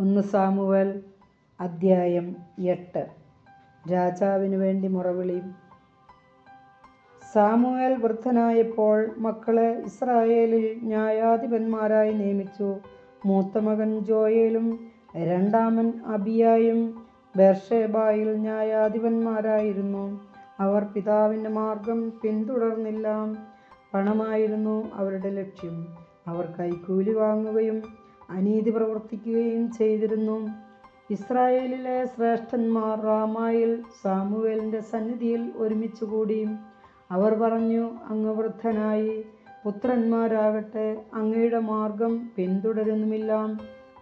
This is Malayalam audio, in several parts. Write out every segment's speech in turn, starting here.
ഒന്ന് സാമുവൽ അദ്ധ്യായം എട്ട്. രാജാവിന് വേണ്ടി മുറവിളി. സാമുവേൽ വൃദ്ധനായപ്പോൾ മക്കളെ ഇസ്രായേലിൽ ന്യായാധിപന്മാരായി നിയമിച്ചു. മൂത്ത മകൻ ജോയേലും രണ്ടാമൻ അബിയായും ബർഷേബായിൽ ന്യായാധിപന്മാരായിരുന്നു. അവർ പിതാവിന്റെ മാർഗം പിന്തുടർന്നില്ല. പണമായിരുന്നു അവരുടെ ലക്ഷ്യം. അവർ കൈക്കൂലി വാങ്ങുകയും അനീതി പ്രവർത്തിക്കുകയും ചെയ്തിരുന്നു. ഇസ്രായേലിലെ ശ്രേഷ്ഠന്മാർ റാമായിൽ സാമുവേലിന്റെ സന്നിധിയിൽ ഒരുമിച്ച് കൂടി. അവർ പറഞ്ഞു അങ്ങ് വൃദ്ധനായി പുത്രന്മാരാകട്ടെ അങ്ങയുടെ മാർഗം പിന്തുടരുന്നുമില്ല.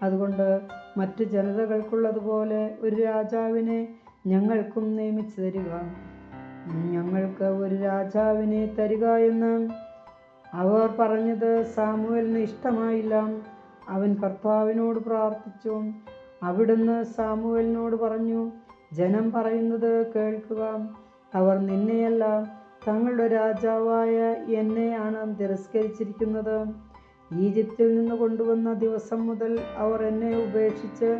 അതുകൊണ്ട് മറ്റു ജനതകൾക്കുള്ളതുപോലെ ഒരു രാജാവിനെ ഞങ്ങൾക്കും നിയമിച്ചു തരിക. ഞങ്ങൾക്ക് ഒരു രാജാവിനെ തരിക എന്ന് അവർ പറഞ്ഞത് സാമുവലിന് ഇഷ്ടമായില്ല. അവൻ കർത്താവിനോട് പ്രാർത്ഥിച്ചു. അവിടുന്ന് സാമുവലിനോട് പറഞ്ഞു ജനം പറയുന്നത് കേൾക്കുക. അവർ നിന്നെയല്ല തങ്ങളുടെ രാജാവായ എന്നെയാണ് തിരസ്കരിച്ചിരിക്കുന്നത്. ഈജിപ്തിൽ നിന്ന് കൊണ്ടുവന്ന ദിവസം മുതൽ അവർ എന്നെ ഉപേക്ഷിച്ച്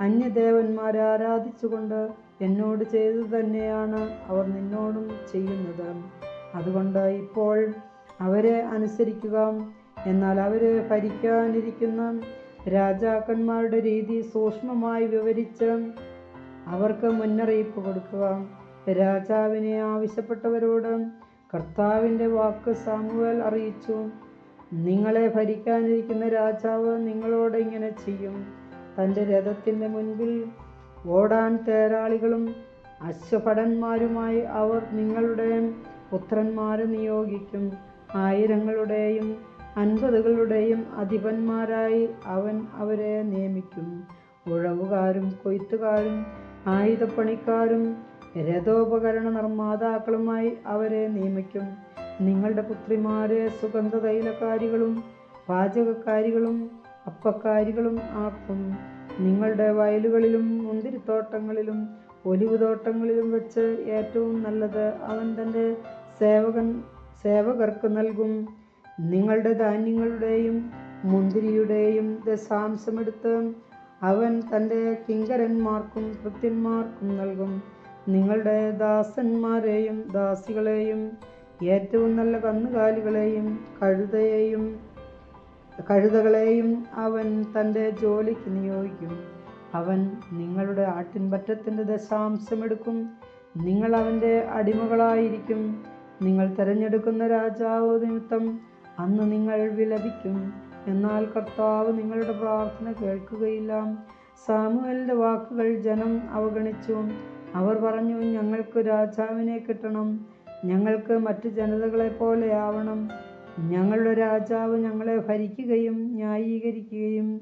അന്യദേവന്മാരെ ആരാധിച്ചുകൊണ്ട് എന്നോട് ചെയ്തത് തന്നെയാണ് അവർ നിന്നോടും ചെയ്യുന്നത്. അതുകൊണ്ട് ഇപ്പോൾ അവരെ അനുസരിക്കുക. എന്നാൽ അവർ ഭരിക്കാനിരിക്കുന്ന രാജാക്കന്മാരുടെ രീതി സൂക്ഷ്മമായി വിവരിച്ച് അവർക്ക് മുന്നറിയിപ്പ് കൊടുക്കുക. രാജാവിനെ ആവശ്യപ്പെട്ടവരോട് കർത്താവിന്റെ വാക്ക് സാമുവൽ അറിയിച്ചു. നിങ്ങളെ ഭരിക്കാനിരിക്കുന്ന രാജാവ് നിങ്ങളോട് ഇങ്ങനെ ചെയ്യും. തന്റെ രഥത്തിന്റെ മുൻപിൽ ഓടാൻ തേരാളികളും അശ്വഭടന്മാരുമായി അവർ നിങ്ങളുടെ പുത്രന്മാരെ നിയോഗിക്കും. ആയിരങ്ങളുടെയും അൻപതുകളുടെയും അധിപന്മാരായി അവൻ അവരെ നിയമിക്കും. ഉഴവുകാരും കൊയ്ത്തുകാരും ആയുധപ്പണിക്കാരും രഥോപകരണ നിർമ്മാതാക്കളുമായി അവരെ നിയമിക്കും. നിങ്ങളുടെ പുത്രിമാരെ സുഗന്ധ തൈലക്കാരികളും പാചകക്കാരികളും അപ്പക്കാരികളും ആക്കും. നിങ്ങളുടെ വയലുകളിലും മുന്തിരിത്തോട്ടങ്ങളിലും ഒലിവ് തോട്ടങ്ങളിലും വെച്ച് ഏറ്റവും നല്ലത് അവൻ തന്റെ സേവകൻ സേവകർക്ക് നൽകും. നിങ്ങളുടെ ധാന്യങ്ങളുടെയും മുന്തിരിയുടെയും ദശാംശമെടുത്ത് അവൻ തന്റെ കിങ്കരന്മാർക്കും കൃത്യന്മാർക്കും നൽകും. നിങ്ങളുടെ ദാസന്മാരെയും ദാസികളെയും ഏറ്റവും നല്ല കന്നുകാലികളെയും കഴുതയെയും കഴുതകളെയും അവൻ തന്റെ ജോലിക്ക് നിയോഗിക്കും. അവൻ നിങ്ങളുടെ ആട്ടിൻപറ്റത്തിന്റെ ദശാംശമെടുക്കും നിങ്ങൾ അവന്റെ അടിമകളായിരിക്കും. നിങ്ങൾ തിരഞ്ഞെടുക്കുന്ന രാജാവ് നിമിത്തം അന്ന് നിങ്ങൾ വിലപിക്കും. എന്നാൽ കർത്താവ് നിങ്ങളുടെ പ്രാർത്ഥന കേൾക്കുകയില്ല. സാമുവലിന്റെ വാക്കുകൾ ജനം അവഗണിച്ചു. അവർ പറഞ്ഞു ഞങ്ങൾക്ക് രാജാവിനെ കിട്ടണം. ഞങ്ങൾക്ക് മറ്റു ജനതകളെ പോലെ ആവണം. ഞങ്ങളുടെ രാജാവ് ഞങ്ങളെ ഭരിക്കുകയും ന്യായീകരിക്കുകയും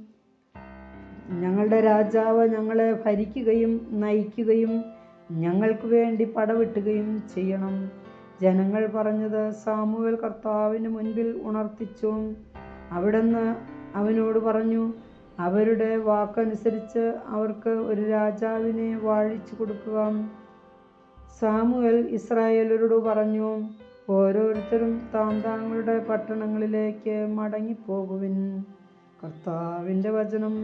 ഞങ്ങളുടെ രാജാവ് ഞങ്ങളെ ഭരിക്കുകയും നയിക്കുകയും ഞങ്ങൾക്ക് വേണ്ടി പടവെട്ടുകയും ചെയ്യണം. ജനങ്ങൾ പറഞ്ഞത് സാമുവൽ കർത്താവിന് മുൻപിൽ ഉണർത്തിച്ചു അവിടുന്ന് അവനോട് പറഞ്ഞു അവരുടെ വാക്കനുസരിച്ച് അവർക്ക് ഒരു രാജാവിനെ വാഴിച്ചു കൊടുക്കുക സാമുവൽ ഇസ്രായേലരോട് പറഞ്ഞു ഓരോരുത്തരും താം താങ്കളുടെ പട്ടണങ്ങളിലേക്ക് മടങ്ങിപ്പോകുവിൻ. കർത്താവിന്റെ വചനം.